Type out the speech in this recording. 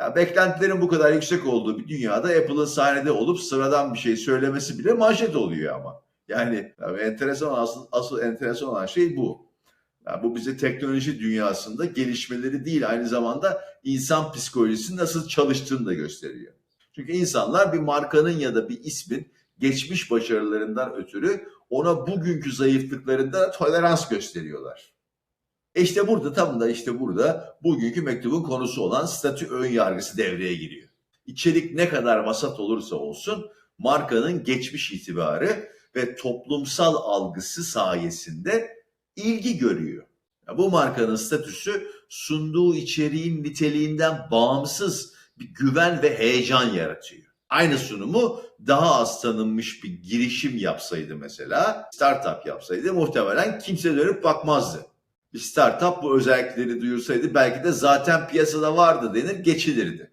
Ya beklentilerin bu kadar yüksek olduğu bir dünyada Apple'ın sahnede olup sıradan bir şey söylemesi bile manşet oluyor ama. Yani tabii enteresan asıl, asıl enteresan olan şey bu. Yani bu bize teknoloji dünyasında gelişmeleri değil aynı zamanda insan psikolojisinin nasıl çalıştığını da gösteriyor. Çünkü insanlar bir markanın ya da bir ismin geçmiş başarılarından ötürü ona bugünkü zayıflıklarında tolerans gösteriyorlar. E işte burada tam da işte burada bugünkü mektubun konusu olan statü ön yargısı devreye giriyor. İçerik ne kadar vasat olursa olsun markanın geçmiş itibarı ve toplumsal algısı sayesinde ilgi görüyor. Ya bu markanın statüsü sunduğu içeriğin niteliğinden bağımsız bir güven ve heyecan yaratıyor. Aynı sunumu daha az tanınmış bir girişim yapsaydı mesela, startup yapsaydı muhtemelen kimse dönüp bakmazdı. Bir startup bu özellikleri duyursaydı belki de zaten piyasada vardı denir geçilirdi.